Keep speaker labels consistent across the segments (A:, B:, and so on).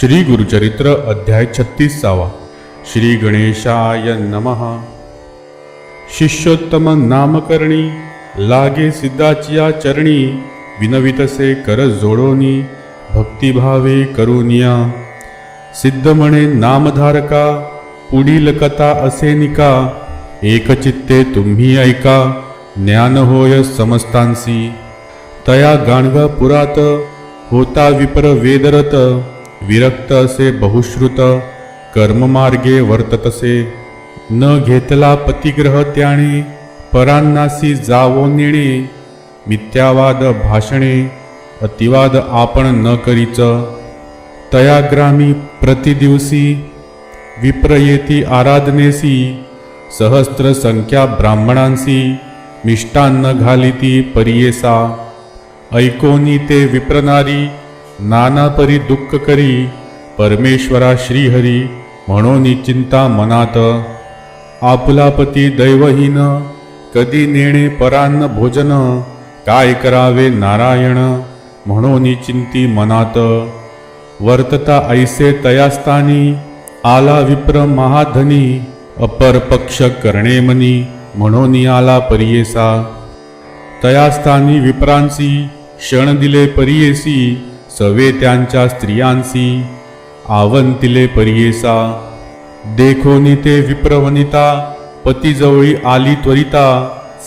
A: श्री गुरुचरित्र अध्याय छत्तीसावा श्री गणेशाय नमः. शिष्योत्तम नामकरणी लागे सिद्धाचिया चरणी विनवितसे कर जोडोनी भक्तिभावे करुनिया. सिद्ध म्हणे नामधारका पुढील कथा असे निका एकचित्ते तुम्ही ऐका ज्ञान होय समस्तांसी. तया गाणगा पुरात होता विपर वेदरत विरक्त असे बहुश्रुत कर्ममार्गे वर्ततसे. न घेतला पतिग्रह त्याने परांनासी जावो नेणे. मिथ्यावाद भाषणे अतिवाद आपण न करीच. तयाग्रामी प्रतिदिवसी विप्र येती आराधनेसी. सहस्त्र संख्या ब्राह्मणांसी मिष्टान्न घालिती परियेसा. ऐकोनी ते विप्रनारी नाना परी दुःख करी परमेश्वरा श्रीहरी म्हणून चिंता मनात. आपुलापती दैवहीन कधी नेणे परान्न भोजन काय करावे नारायण म्हणून चिंती मनात. वर्तता ऐसे तयास्तानी आला विप्र महाधनी अपर पक्ष करणे मनी म्हणून आला परियेसा. तयास्तानी विप्रांसी क्षण दिले परियेसी सवे त्यांच्या स्त्रियांसी आवंतिले परियेसा देखोनी ते विप्रवनिता पतीजवळी आली त्वरिता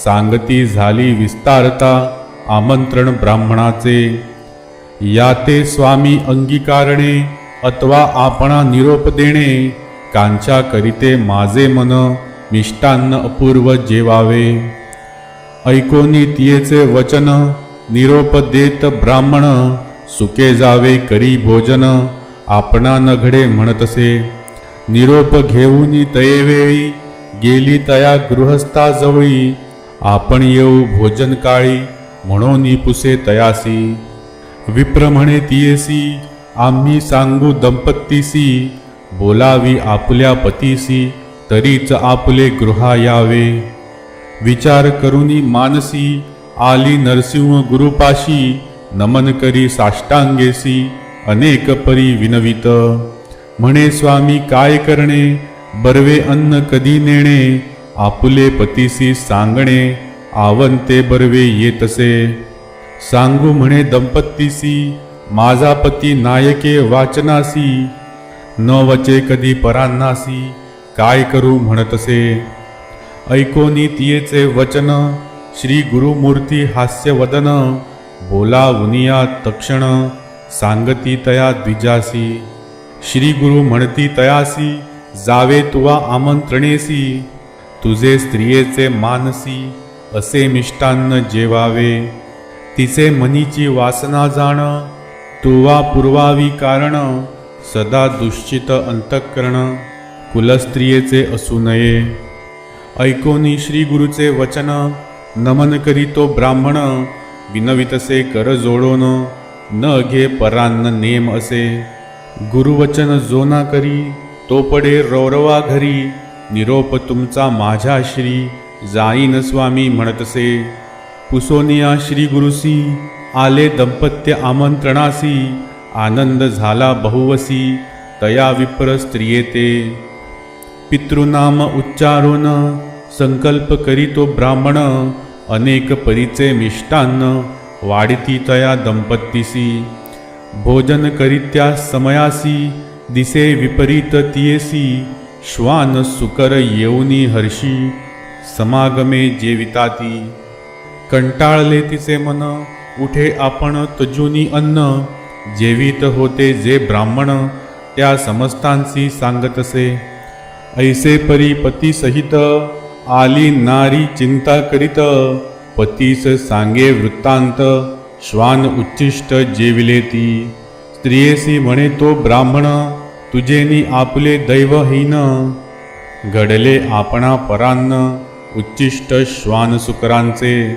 A: सांगती झाली विस्तारता आमंत्रण ब्राह्मणाचे. या ते स्वामी अंगीकारणे अथवा आपणा निरोप देणे कांच्या करीते माझे मन मिष्टान्न अपूर्व जेवावे. ऐकोनी तियेचे वचन निरोप देत ब्राह्मण सुके जावे करी भोजन आपणा नघडे म्हणतसे. निरोप घेऊन तयेवेळी गेली तया गृहस्थाजवळी आपण येऊ भोजन काळी म्हणून पुसे तयासी. विप्र म्हणे तियेसी आम्ही सांगू दंपतीसी. बोलावी आपल्या पतीसी तरीच आपले गृहा यावे. विचार करुनी मानसी आली नरसिंह गुरुपाशी. नमन करी साष्टांगेसी अनेक परी विनवित. म्हणे स्वामी काय करणे? बर्वे अन्न कधी नेणे? आपुले पतीसी सांगणे आवंते बर्वे येतसे. सांगू म्हणे दंपतीसी माझा पती नायके वाचनासी. न वचे कधी परांनासी काय करू म्हणतसे. ऐकोनी तियेचे वचन श्री गुरुमूर्ती हास्यवदन. बोला तक्षण सांगती तया द्विजासी. श्री गुरु म्हणती तयासी जावे तुवा आमंत्रणेसी. तुझे स्त्रियेचे मानसी असे मिष्टान्न जेवावे. तिचे मनीची वासना जाण तुवा पुरवावी कारण सदा दुश्चित अंतःकरण कुलस्त्रियेचे असू नये. ऐकोनी श्री गुरुचे वचन नमन करीतो ब्राह्मण विनवितसे कर जोडोन न घे परान्न नेम असे. गुरुवचन जोना करी तो पडे रौरवा घरी. निरोप तुमचा माझ्या श्री जाईन स्वामी म्हणतसे पुसोनिया श्री गुरुसी आले दंपत्य आमंत्रणासी आनंद झाला बहुवसी तया विप्र स्त्रियेते पितृनाम उच्चारोन संकल्प करीतो ब्राह्मण. अनेक परीचे मिष्टान्न वाढती तया दंपत्तीसी. भोजन करीत्या समयासी दिसे विपरीत तियेसी. श्वान सुकर येऊनी हर्षी समागमे जेविताती. कंटाळले तिचे मन उठे आपण तजुनी अन्न. जेवित होते जे ब्राह्मण त्या समस्तांसी सांगतसे. ऐसे परी पती सहित आली नारी चिंता करीत. पतीस सांगे वृत्तांत श्वान उच्चिष्ट जेविले ती. स्त्रियेसी म्हणे तो ब्राह्मण तुझेनी आपले दैवहीन घडले आपणा परान्न उच्चिष्ट श्वान सुकरांचे.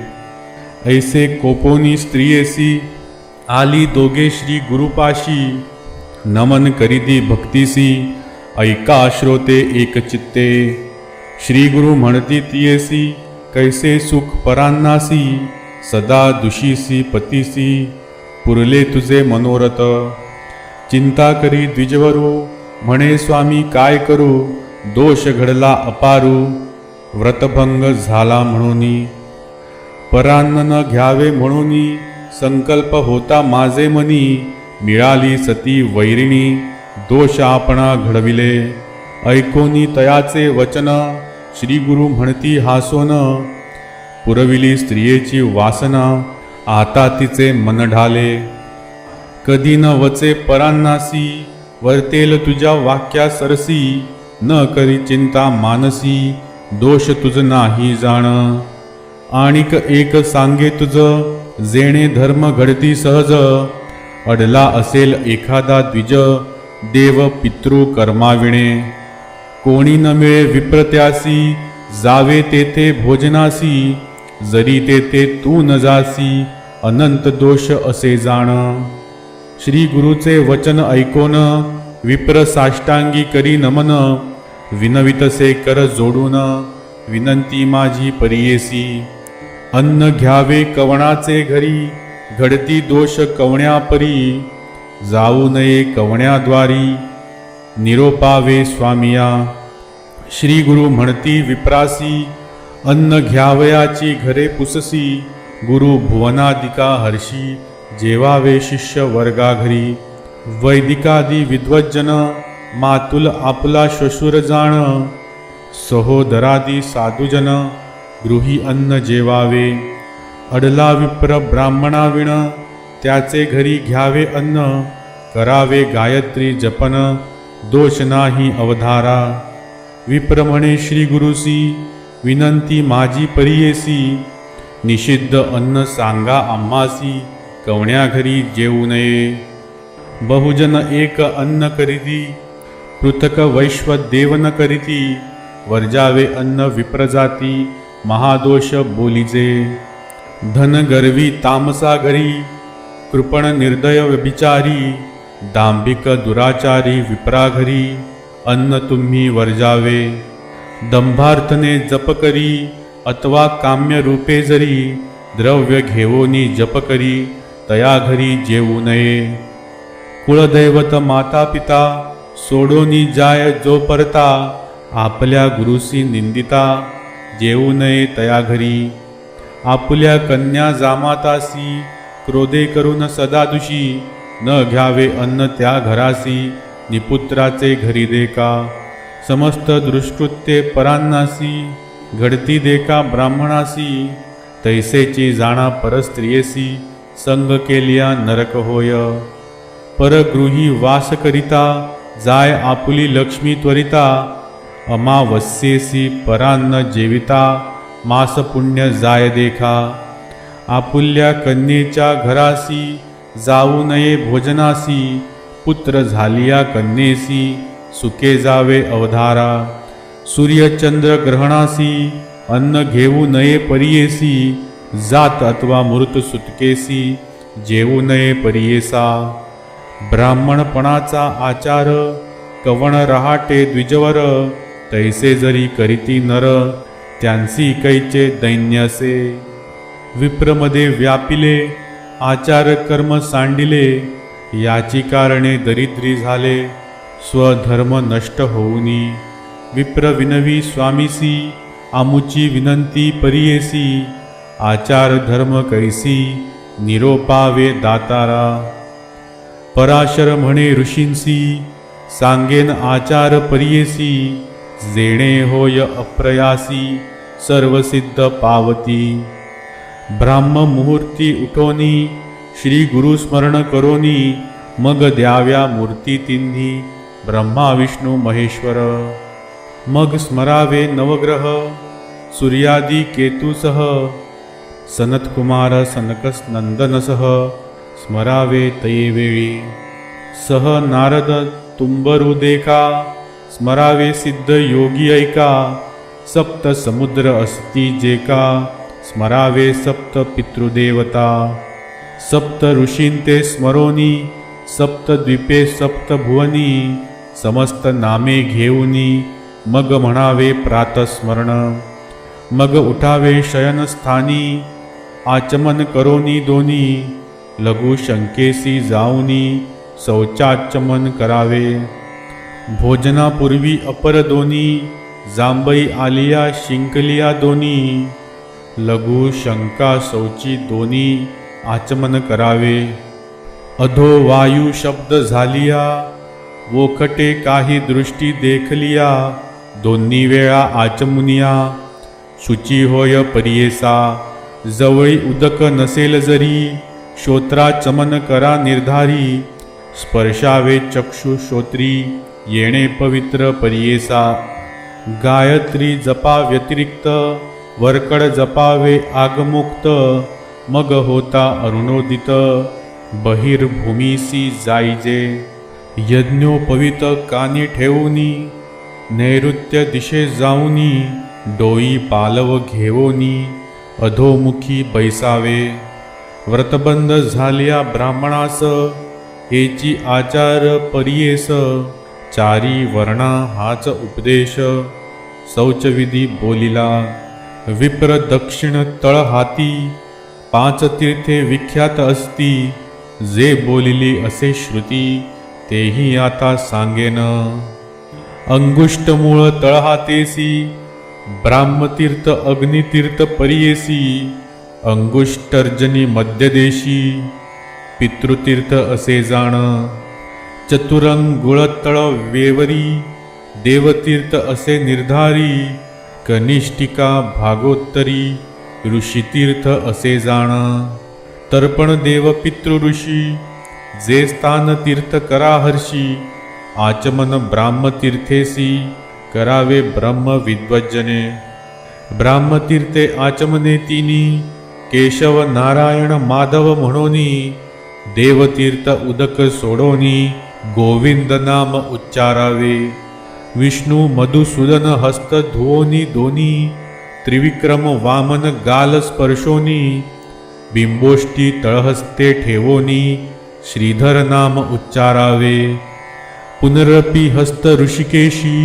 A: ऐसे कोपोनी स्त्रियेसी आली दोघे श्री गुरुपाशी. नमन करीती भक्तीसी ऐका श्रोते एकचित्ते श्री गुरु म्हणती तियेसी कैसे सुख परांनासी सदा दुषीसी पतीसी पुरले तुझे मनोरथ. चिंता करी द्विजवरू म्हणे स्वामी काय करू दोष घडला अपारू व्रतभंग झाला म्हणून. परान्न न घ्यावे म्हणून संकल्प होता माझे मनी मिळाली सती वैरिणी दोष आपणा घडविले. ऐकोनी तयाचे वचन श्री गुरु म्हणती हासोन पुरविली स्त्रियेची वासना आता तिचे मन ढाले. कधी न वचे परांनासी वर्तेल तुझ्या वाक्या सरसी. न करी चिंता मानसी दोष तुझ नाही जाण. आणिक एक सांगे तुझ जेणे धर्म घडती सहज. अडला असेल एखादा द्विज देव पितृ कर्माविणे. कोणी न मिळे विप्रत्यासी जावे तेथे भोजनासी जरी तेथे तू न जासी अनंत दोष असे जाण. श्री गुरुचे वचन ऐकोन विप्र साष्टांगी करी नमन विनवितसे कर जोडून विनंती माझी परियेसी. अन्न घ्यावे कवणाचे घरी घडती दोष कवण्यापरी जाऊ नये कवण्याद्वारी निरोपावे स्वामिया। श्री गुरु म्हणती विप्रासी अन्न घ्यावयाची घरे पुससी। गुरु भुवनादिका हर्षी जेवावे शिष्य वर्गा घरी। वैदिकादी विद्वज्जन मातुल आपला श्वशुर जाण। सहोदरादी साधुजन गृही अन्न जेवावे। अडला विप्र ब्राह्मणाविण त्याचे घरी घ्यावे अन्न। करावे गायत्री जपन। दोष नाही अवधारा। विप्रमणे श्री गुरुसी विनंती माझी परियेसी निषिद्ध अन्न सांगा आम्हासी कवण्या घरी जेवू नये। बहुजन एक अन्न करीती पृथक वैश्व देवन करीती। वर्जावे अन्न विप्रजाती महादोष बोलिजे। धन गर्वी तामसा घरी कृपण निर्दय व्यभिचारी। दांभिक दुराचारी विप्रा घरी अन्न तुम्ही वर्जावे. दंभार्थने जप करी अथवा काम्य रूपे जरी द्रव्य घेवोनी जप करी तया घरी जेवू नये. कुळदैवत माता पिता सोडोनी जाय जो परता आपल्या गुरुसी निंदिता जेवू नये तया घरी. आपुल्या कन्या जामातासी क्रोधे करून सदादुषी न घ्यावे अन्न त्या घरासी निपुत्राचे घरी देका. समस्त दृष्कृत्ये परान्नासी घडती देका ब्राह्मणासी. तैसेची जाणा परस्त्रियेसी संग केलिया नरक होय. परगृही वास करिता जाय आपुली लक्ष्मी त्वरिता. अमावस्येसी परान्न जेविता मास पुण्य जाय देखा. आपुल्या कन्येच्या घरासी जाऊ नये भोजनासी पुत्र झालिया कन्येसी सुके जावे अवधारा. सूर्यचंद्र ग्रहणासी अन्न घेऊ नये परियेसी जात अथवा मृत सुटकेसी जेवू नये परियेसा. ब्राह्मणपणाचा आचार कवण रहाटे द्विजवर तैसे जरी करीती नर त्यांसी कैचे दैन्यसे. विप्रमध्ये व्यापिले आचार कर्म सांडिले याची कारणे दरिद्री झाले स्वधर्म नष्ट होऊनी. विप्र विनवी स्वामीसी आमुची विनंती परियेसी आचार धर्म कैसी निरोपावे दातारा. पराशर म्हणे ऋषींसी सांगेन आचार परियेसी जेणे होय अप्रयासी सर्वसिद्ध पावती. ब्राह्म मुहूर्ती उठोनी श्री गुरुस्मरण करोनी मग द्याव्या मूर्ती तिन्ही. ब्रह्मा विष्णू महेश्वर. मग स्मरावे नवग्रह सूर्यादी केतुसह सनत्कुमार सनकस नंदनसह स्मरावे तयेवेळी सह नारद तुंबरूदेका स्मरावे सिद्ध योगी ऐका. सप्त समुद्र अस्ति जेका स्मरावे सप्त पितृदेवता। सप्त ऋषींते स्मरोनी सप्त द्वीपे सप्त भुवनी समस्त नामे घेऊनी मग म्हणावे प्रातस्मरण मग उठावे शयनस्थानी आचमन करोनी दोनी लघु शंकेसी जाऊनी शौचाचमन करावे। भोजनापूर्वी अपर दोनी जांबई आलिया शिंकलिया दोनी लघु शंका शौची दोन्ही आचमन करावे. अधो वायू शब्द झालिया वोखटे काही दृष्टी देखलिया दोन्ही वेळा आचमुनिया. शुची होय परियेसा जवळी उदक नसेल जरी श्रोत्राचमन करा निर्धारी स्पर्शावे चक्षु श्रोत्री येणे पवित्र परियेसा. गायत्री जपा व्यतिरिक्त वरकड जपावे आगमुक्त मग होता अरुणोदित बहिर्भूमीसी जाईजे यज्ञोपवित कानी ठेवूनी नैऋत्य दिशे जाऊनी डोई पालव घेवोनी अधोमुखी बैसावे. व्रतबंध झाल्या ब्राह्मणास हेची आचार परियेस चारी वर्णा हाच उपदेश शौचविधी बोलिला. विप्र दक्षिण तळ हाती पाच तीर्थे विख्यात असती जे बोलिली असे श्रुती तेही आता सांगेन. अंगुष्ट मूळ तळहातेसी ब्राह्मतीर्थ अग्नितीर्थ परियेसी अंगुष्टर्जनी मध्यदेशी पितृतीर्थ असे जाण. चतुरंगुळतळ वेवरी देवतीर्थ असे निर्धारी कनिष्ठिका भागोत्तरी ऋषितीर्थ असे जाण. तर्पण देव ऋषी जे स्थान तीर्थ करा हर्षी आचमन ब्राह्मतीर्थेसी करावे ब्रह्म विद्वज्जने. ब्राह्मतीर्थे आचमने तिनी केशव नारायण माधव म्हणोनी देवतीर्थ उदक सोडोनी गोविंद नाम उच्चारावे. विष्णू मधुसूदन हस्त धुवोनी दोनी त्रिविक्रम वामन गाल स्पर्शोनी बिंबोष्टी तळहस्ते ठेवोनी श्रीधर नाम उच्चारावे पुनरपी हस्त ऋषिकेशी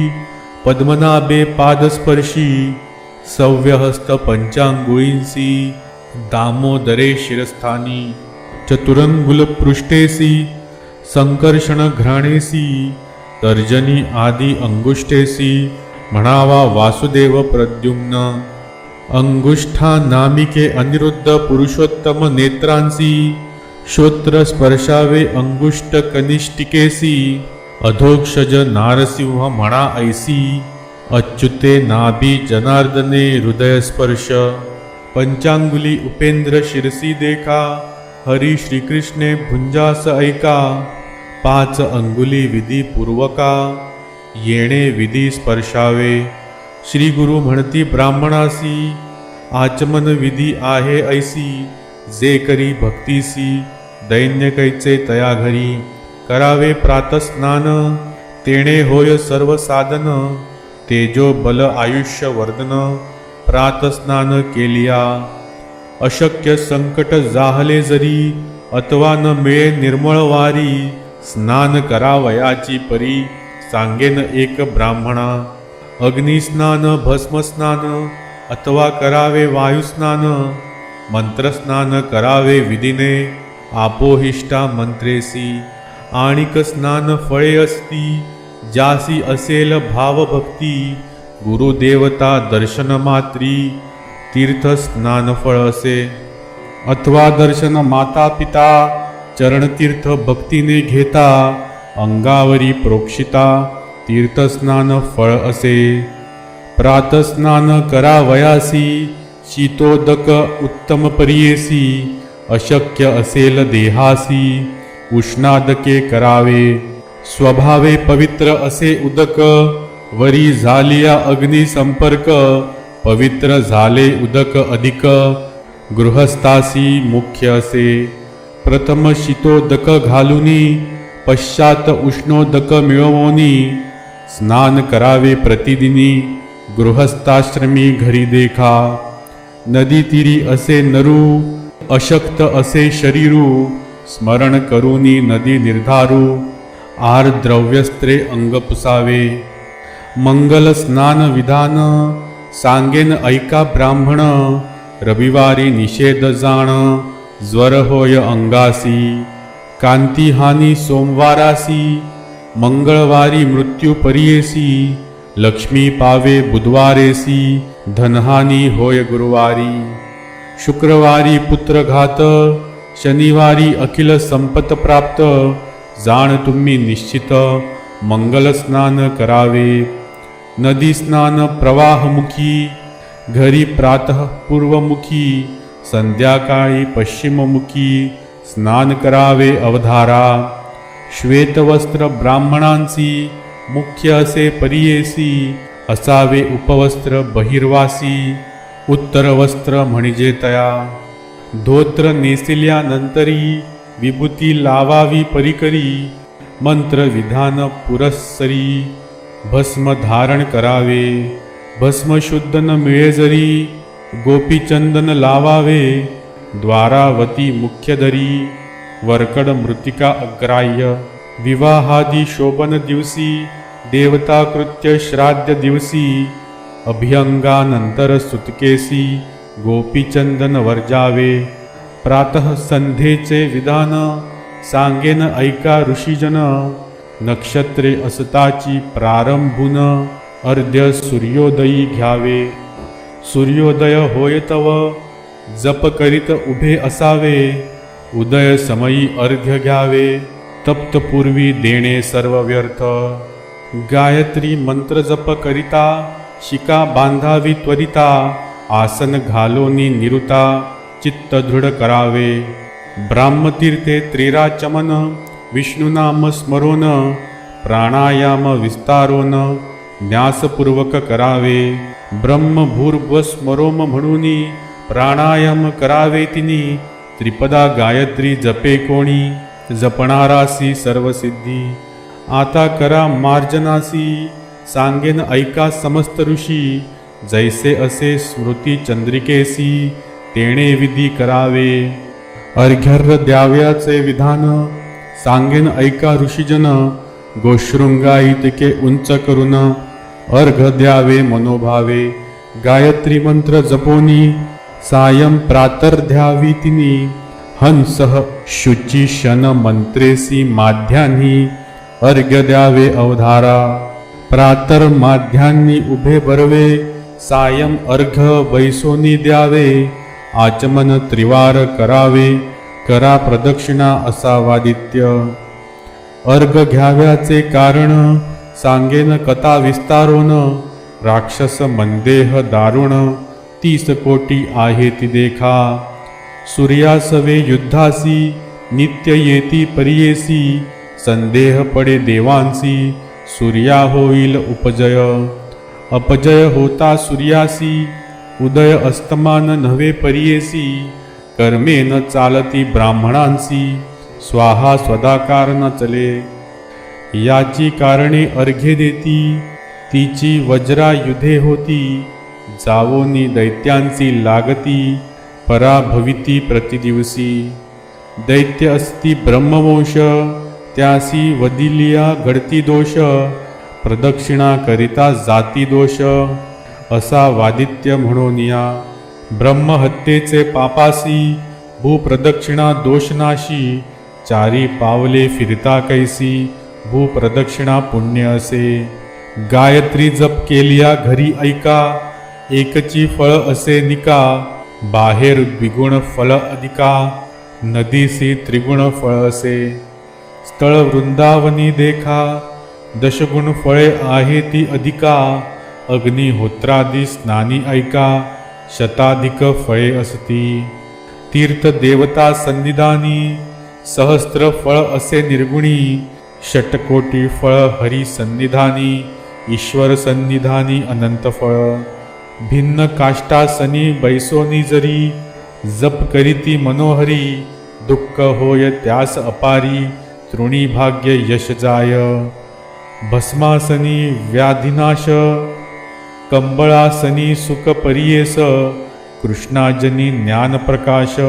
A: पद्मनाभे पादस्पर्शी सव्यहस्त पंचांगुळींसी दामोदरे शिरस्थानी चतुरंगुल पृष्ठेसी संकर्षण घ्राणेसी तर्जनी आदी अंगुष्ठेसी म्हणावा वासुदेव प्रद्युम्न. अंगुष्ठा नामिके अनिरुद्ध पुरुषोत्तम नेत्रांसी श्रोत्र स्पर्शावे अंगुष्ट कनिष्ठिकेसी अधोक्षज नारसिंह म्हणा ऐसी अच्युते नाभी जनार्दने हृदयस्पर्श पंचांगुली उपेंद्र शिरसी देखा हरी श्रीकृष्णे भुंजास ऐका. पाच अंगुली विधी पूर्वका येणे विधी स्पर्शावे. श्री गुरु म्हणती ब्राह्मणासी आचमन विधी आहे ऐसी जे करी भक्तीसी दैन्य कैचे तया घरी. करावे प्रातस्नान तेणे होय सर्व साधन तेजो बल आयुष्य वर्धन प्रातस्नान केलिया. अशक्य संकट जाहले जरी अथवा न मिळे निर्मळ वारी स्नान करावयाची परी सांगेन एक ब्राह्मणा. अग्निस्नान भस्मस्नान अथवा करावे वायुस्नान मंत्रस्नान करावे विधीने आपोहिष्टा मंत्रेसी. आणिक स्नान फळे असती जासी असेल भावभक्ती गुरुदेवता दर्शन मात्री तीर्थ स्नान फळ असे. अथवा दर्शन माता पिता चरणतीर्थ भक्तीने घेता अंगावरी प्रोक्षिता तीर्थस्नान फळ असे. प्रातस्नान करावयासी शीतोदक उत्तम परियेसी अशक्य असेल देहासी उष्णादके करावे. स्वभावे पवित्र असे उदक वरी झालिया अग्नी संपर्क पवित्र झाले उदक अधिक. गृहस्थासी मुख्य असे. प्रथम शीतोदक घालुनी पश्चात उष्णोदक मिळवोनी स्नान करावे प्रतिदिनी गृहस्थाश्रमी घरी देखा. नदी तीरी असे नरू अशक्त असे शरीरू स्मरण करूनी नदी निर्धारू आर द्रव्यस्त्रे अंग पुसावे. मंगल स्नान विधान सांगेन ऐका ब्राह्मण रविवारी निषेध जाण. ज्वर होय अंगासी कांतिहानी सोमवारासी मंगळवारी मृत्यू परियेसी लक्ष्मी पावे बुधवारेसी धनहानी होय गुरुवारी। शुक्रवारी पुत्रघात शनिवारी अखिल संपत प्राप्त जाण तुम्ही निश्चित मंगल स्नान करावे। नदी स्नान प्रवाहमुखी घरी प्रातः पूर्वमुखी संध्याकाळी पश्चिममुखी स्नान करावे अवधारा श्वेतवस्त्र ब्राह्मणांची मुख्य असे परियेसी असावे उपवस्त्र बहिर्वासी उत्तरवस्त्र म्हणजे तया धोत्र नेसिल्यानंतरी विभूती लावावी परिकरी मंत्र विधान पुरस्सरी भस्म धारण करावे भस्म शुद्ध न मिळे जरी गोपीचंदन लावावे द्वारावती मुख्यधरी वरकड मृतिका अग्राह्य विवाहादी शोभन दिवसी देवताकृत्य श्राद्ध दिवसी अभ्यंगानंतर सुतकेसी गोपीचंदन वर्जावे। प्रातः संध्येचे विधान सांगेन ऐका ऋषीजन। नक्षत्रे असताची प्रारंभून अर्ध्य सूर्योदयी घ्यावे। सूर्योदय होय तव जप करीत उभे असावे उदय समयी अर्ध्य घ्यावे तप्तपूर्वी देणे सर्व व्यर्थ. गायत्री मंत्र जप करिता शिका बांधावी त्वरिता आसन घालोनी निरुता चित्त दृढ करावे. ब्राह्मतीर्थे त्रिराचमन विष्णुनाम स्मरोन प्राणायाम विस्तारोन न्यासपूर्वक करावे. ब्रह्म भूर्भुव स्मरोम म्हणून प्राणायाम करावे तिनी त्रिपदा गायत्री जपे कोणी जपणारासी सर्वसिद्धी. आता करा मार्जनासी सांगेन ऐका समस्त ऋषी जैसे असे स्मृती चंद्रिकेसी तेणे विधी करावे. अर्घ्यर्र द्याव्याचे विधान सांगेन ऐका ऋषीजन गोशृंगाईतिके उंच करून अर्घ द्यावे मनोभावे. गायत्री मंत्र जपोनी सायं प्रातर द्यावी तिनी. हंसः शुची शन मंत्रेसी माध्यान्ही. अर्घ्य द्यावे अवधारा. प्रातर माध्यान्नी उभे बरवे. सायं अर्घ वैसोनी द्यावे. आचमन त्रिवार करावे. करा प्रदक्षिणा असावादित्य. अर्घ घ्याव्याचे कारण सांगेन कथा विस्तारोन राक्षस मंदेह दारुण तीस कोटी आहे ती देखा. सूर्यासवे युद्धासी नित्य येती परियेसी संदेह पडे देवांसी सूर्या होईल उपजय. अपजय होता सूर्यासी उदय अस्तमान नव्हे परियेसी कर्मेन चालती ब्राह्मणांसी स्वाहा स्वदाकार न चले. याची कारणे अर्घे देती तिची वज्रा युधे होती जावोनी दैत्यांची लागती पराभविती प्रतिदिवसी दैत्य असती ब्रह्मवंश त्यासी वदिलिया घडती दोष प्रदक्षिणा करिता जाती दोष असा वादित्य म्हणून या ब्रह्महत्येचे पापासी भूप्रदक्षिणा दोषनाशी चारी पावले फिरता कैसी. भूप्रदक्षिणा पुण्य असे. गायत्री जप केलिया घरी ऐका. एकची फळ असे निका. बाहेर द्विगुण फळ अधिका. नदीसी त्रिगुण फळ असे. स्थळ वृंदावनी देखा. दशगुण फळे आहे ती अधिका. अग्निहोत्रादी स्नानी ऐका. शताधिक फळे असती. तीर्थ देवता सन्निधानी. सहस्त्र फळ असे निर्गुणी. षटकोटी फळ हरी सन्निधानी ईश्वर सन्निधानी अनंत फळ। भिन्न काष्टासनी बैसोनी जरी जप करीती मनोहरी दुःख होय त्यास अपारी तृणी भाग्य यश जाय। भस्मासनी व्याधिनाश कंबळासनी सुख परियेस कृष्णाजनी ज्ञानप्रकाश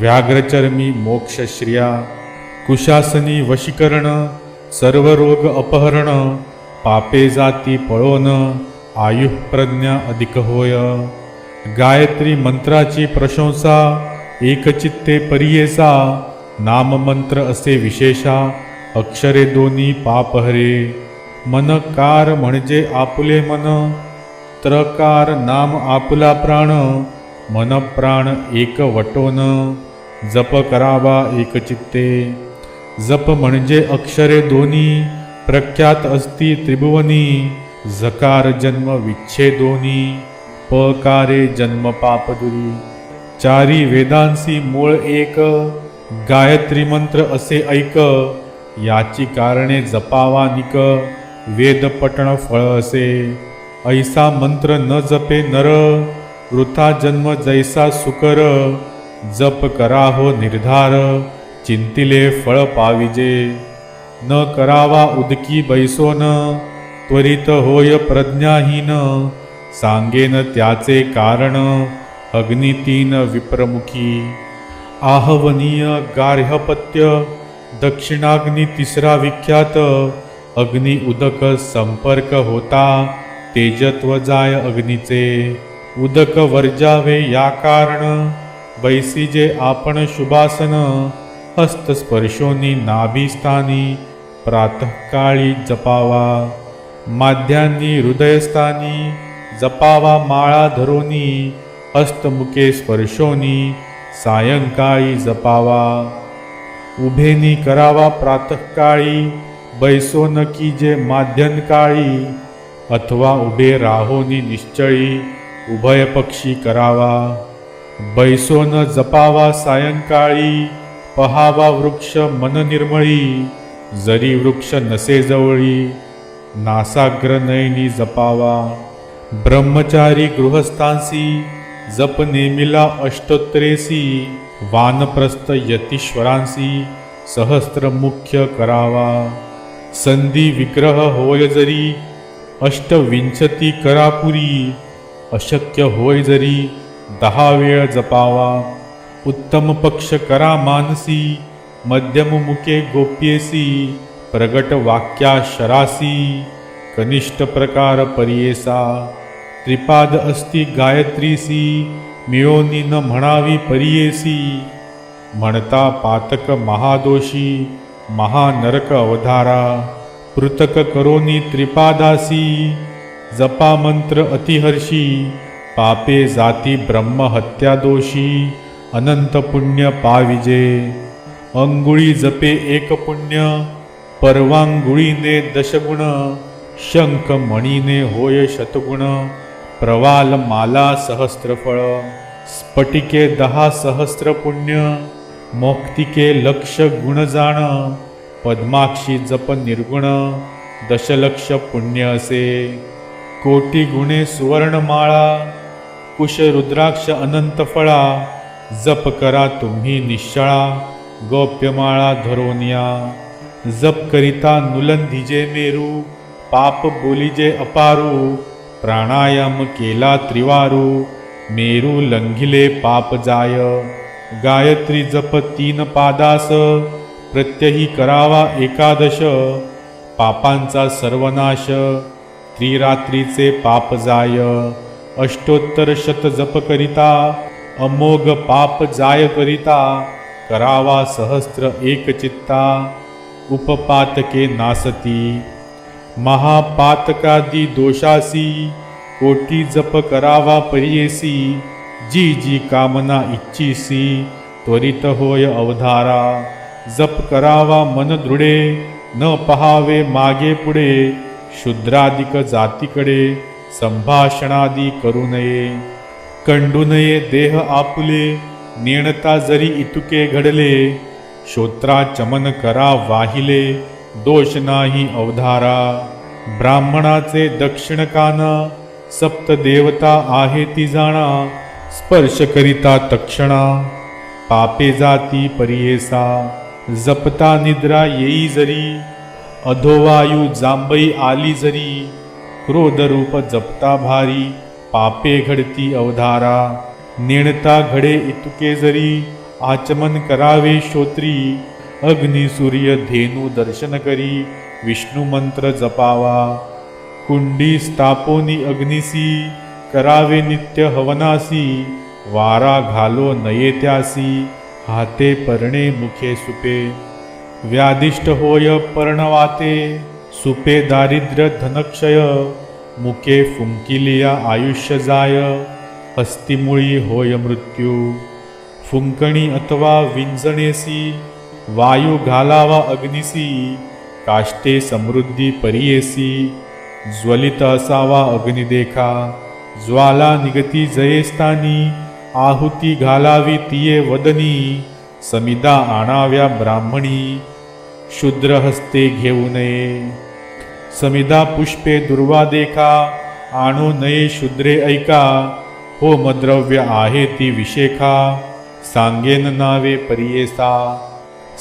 A: व्याघ्रचर्मी मोक्षश्रिया कुशासनी वशीकरण सर्व रोग अपहरण पापे जाती पळोन आयुः प्रज्ञा अधिक होय. गायत्री मंत्राची प्रशंसा एकचित्ते परियेसा नाममंत्र असे विशेषा अक्षरे दोन्ही पापहरे मनकार म्हणजे आपुले मन त्रकार नाम आपुला प्राण मन प्राण एक वटोन. जप करावा एकचित्ते. जप म्हणजे अक्षरे दोन्ही प्रख्यात असती त्रिभुवनी जकार जन्म विच्छे दोन्ही पकारे जन्म पापदुरी चारी वेदांसी मूळ एक गायत्री मंत्र असे ऐक याची कारणे जपावा निक वेद पटण फळ असे. ऐसा मंत्र न जपे नर वृथा जन्म जैसा सुकर जप करा हो निर्धार. चिंतिले फळ पाविजे. न करावा उदकी बैसोन त्वरित होय प्रज्ञाहीन. सांगेन त्याचे कारण अग्नितीन विप्रमुखी. आहवनीय गार्हपत्य दक्षिणाग्नी तिसरा विख्यात. अग्नी उदक संपर्क होता तेजत्व जाय अग्नीचे. उदक वर्जावे या कारण बैसीजे आपण शुभासन. हस्तस्पर्शोनी नाभिस्थानी प्रातःकाळी जपावा माध्यानी हृदयस्थानी जपावा माळा धरोनी हस्तमुखे स्पर्शोनी सायंकाळी जपावा। उभेनी करावा प्रातःकाळी बैसो न की जे माध्यनकाळी अथवा उभे राहोनी निश्चळी उभय पक्षी करावा। बैसो न जपावा सायंकाळी पहावा वृक्ष मन निर्मळी जरी वृक्ष नसे जवळी नासाग्र नयनी जपावा. ब्रह्मचारी गृहस्थांसी जप नेमिला अष्टोत्तरेसी वानप्रस्थ यतीश्वरांसी सहस्त्र मुख्य करावा. संधी विग्रह होय जरी अष्टविंशती करापुरी अशक्य होय जरी दहा वेळ जपावा. उत्तम पक्ष करा मानसी मध्यम मुके गोप्येसी प्रगट वाक्या शरासी कनिष्ठ प्रकार परियेसा त्रिपाद अस्ति गायत्रीसी मिळोनी न म्हणावी परियेसी म्हणता पातक महादोषी महानरक अवधारा पृथक करोनी त्रिपादासी जपा मंत्र अतिहर्षी पापे जाती ब्रह्म हत्या दोषी अनंत पुण्य पाविजे. अंगुळी जपे एक पुण्य परवांगुळीने दशगुण शंख मणीने होय शतगुण प्रवाल माला सहस्त्रफळ स्फटिके दहा सहस्त्र पुण्य मोक्तिके लक्ष गुण जाण पद्माक्षी जप निर्गुण दशलक्ष पुण्य असे. कोटी गुणे सुवर्णमाळा कुश रुद्राक्ष अनंत फळा जप करा तुम्ही निश्चळा गोप्यमाळा धरोनिया जप करिता नुलंधिजे मेरू पाप बोलिजे अपारू प्राणायाम केला त्रिवारू मेरू लंघिले पाप जाय. गायत्री जप तीन पादास प्रत्यही करावा एकादश पापांचा सर्वनाश त्रिरात्रीचे पाप जाय. अष्टोत्तर शत जप करिता अमोघ पाप जाय करिता करावा सहस्त्र एक चित्ता उपपातके नासती। महापातकादी दोषासी कोटी जप करावा परियेसी जी जी कामना इच्छिसी त्वरित होय अवधारा। जप करावा मन दृढे न पहावे मागे पुढे शूद्रादिक जातीकडे संभाषणादी करू नये। कंडू नये देह आपुले नेणता जरी इतुके घडले श्रोत्रा चमन करा वाहिले दोष नाही अवधारा. ब्राह्मणाचे दक्षिण कान सप्त देवता आहे ती जाणा स्पर्श करिता तक्षणा. पापे जाती परियेसा जपता निद्रा येई जरी अधोवायू जांबई आली जरी क्रोधरूप जपता भारी पापे घडती अवधारा नेणता घडे इतुके जरी आचमन करावे श्रोत्री अग्नि सूर्य धेनू दर्शन करी विष्णू मंत्र जपावा कुंडी स्थापोनी अग्निसी करावे नित्य हवनासी वारा घालो नये त्यासी हाते परणे मुखे सुपे. व्यादिष्ट होय पर्णवाते सुपे दारिद्र्य धनक्षय मुके फुंकिलिया आयुष्य जाय हस्तिमुळी होय मृत्यू. फुंकणी अथवा विंजणेसी वायू घालावा अग्निसी काष्टे समृद्धी परियेसी. ज्वलित असावा अग्निदेखा ज्वाला निगती जयेस्तानी आहुती घालावी तिये वदनी समिदा आणाव्या ब्राह्मणी शुद्रहस्ते घेऊ नये. समिदा पुष्पे दुर्वा देखा आणू नये शूद्रे ऐका हो मद्रव्य आहे ती विशेखा सांगेन नावे परियेसा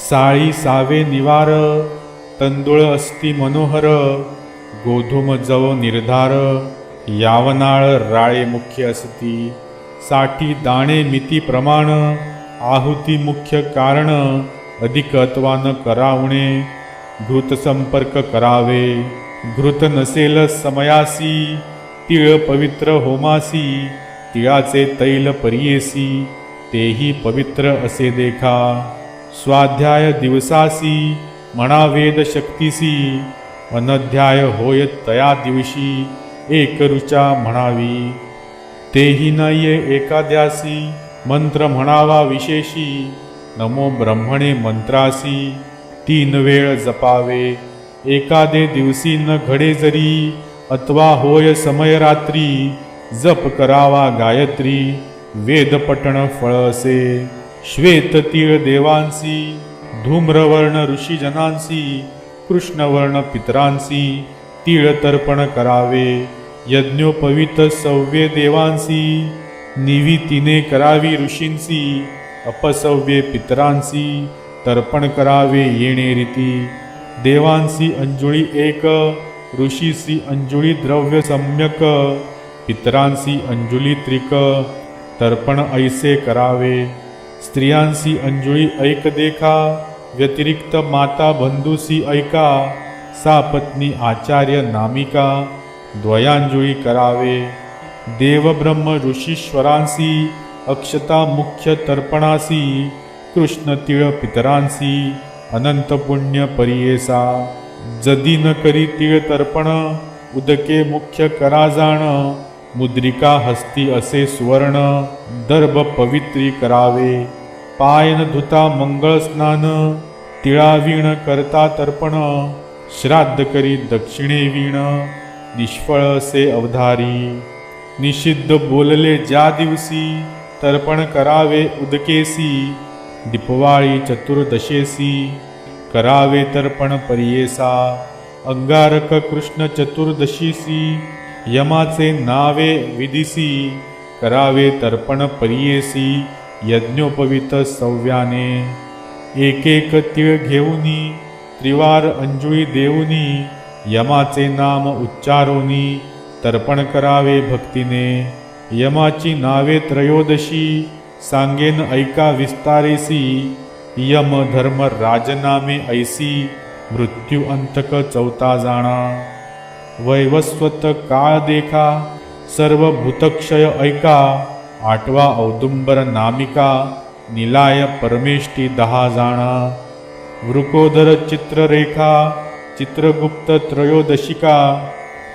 A: साळी सावे निवार तंदुळ अस्ति मनोहर गोधूम जव निर्धार यावनाळ राळे मुख्य असती. साठी दाणे मिती प्रमाण आहुती मुख्य कारण अधिकत्वान करावणे धूत संपर्क करावे. घृत नसेल समयासी तिळ पवित्र होमासी तिळाचे तैल परियेसी तेही पवित्र असे देखा. स्वाध्याय दिवसासी म्हणा वेद शक्तीसी अनध्याय होय तया दिवशी एकरुचा म्हणावी. तेही नाहीये एकाद्यासी मंत्र म्हणावा विशेषी नमो ब्रह्मणे मंत्रासी तीन वेळ जपावे. एकादे दिवसी न घडे जरी अथवा होय समय रात्री जप करावा गायत्री. वेदपटण फळसे फळ असे. श्वेत तीळ देवांसी धूम्रवर्ण ऋषीजनांसी कृष्णवर्ण पितरांसी तीळ तर्पण करावे. यज्ञोपवित सव्य देवांसी निवितीने करावी ऋषींसी अपसव्ये पितरांसी तर्पण करावे येणे रीती देवांसी अंजुळी एक ऋषीसी अंजुळी द्रव्य सम्यक पितरांसी अंजुली त्रिक तर्पण ऐसे करावे स्त्रियांसी अंजुळी ऐक देखा व्यतिरिक्त माता बंधूसी ऐका सा पत्नी आचार्य नामिका द्वयांजुळी करावे देवब्रह्म ऋषीश्वरांसी अक्षता मुख्य तर्पणासी कृष्ण तिळ पितरांसी अनंत पुण्य परियेसा जदी न करी तिळ तर्पण उदके मुख्य करा जाण मुद्रिका हस्ती असे सुवर्ण दर्भ पवित्री करावे पायन धुता मंगळ स्नान तिळावीण करता तर्पण श्राद्ध करी दक्षिणे वीण निष्फळ असे अवधारी निषिद्ध बोलले ज्या दिवसी तर्पण करावे उदकेसी दीपवाळी चतुर्दशेसी करावे तर्पण परियेसा अंगारक कृष्ण चतुर्दशीसी यमाचे नावे विदिसी करावे तर्पण परियेसी यज्ञोपवित सव्याने. एक एक तिळ घेऊनी त्रिवार अंजुळी देऊनी यमाचे नाम उच्चारोनी तर्पण करावे भक्तीने. यमाची नावे त्रयोदशी सांगेन ऐका विस्तारेसी यम धर्म राजनामे ऐसी मृत्यू अंतक चौथा जाणा। वैवस्वत काळ देखा सर्व भूतक्षय ऐका आठवा औदुंबर नामिका निलाय परमेष्टी दहा जाणा। वृकोदर चित्ररेखा चित्रगुप्त त्रयोदशिका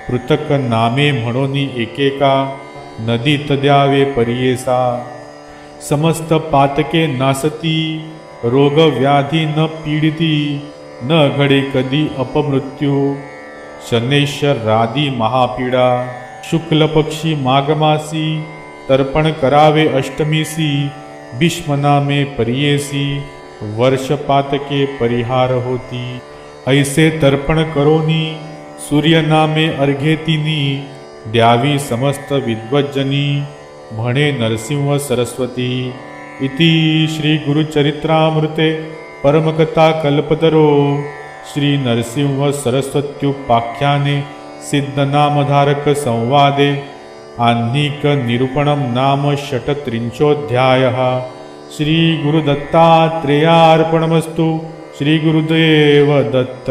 A: पृथक नामे म्हणून एकेका नदी तद्यावे परियेसा। समस्त पातके नासती रोग व्याधी न पीडिती न घडे कधी अपमृत्यू. शनेश्वर रादी महापीडा शुक्ल पक्षी मागमासी तर्पण करावे अष्टमीसी भीष्मनामे परियेसी वर्षपातके परिहार होती. ऐसे तर्पण करोनी सूर्यनामे अर्घेतिनी द्यावी समस्त विद्वज्जनी भणे नरसिंहसरस्वती इति श्रीगुरुचरित्रामृते परमकथाकल्पतरो श्रीनरसिंहसरस्वत्युपाख्याने सिद्धनामधारकसंवादे आह्निकनिरूपणं नाम षट्त्रिंशोऽध्यायः। श्रीगुरुदत्तात्रेयार्पणमस्तु श्रीगुरुदेव दत्त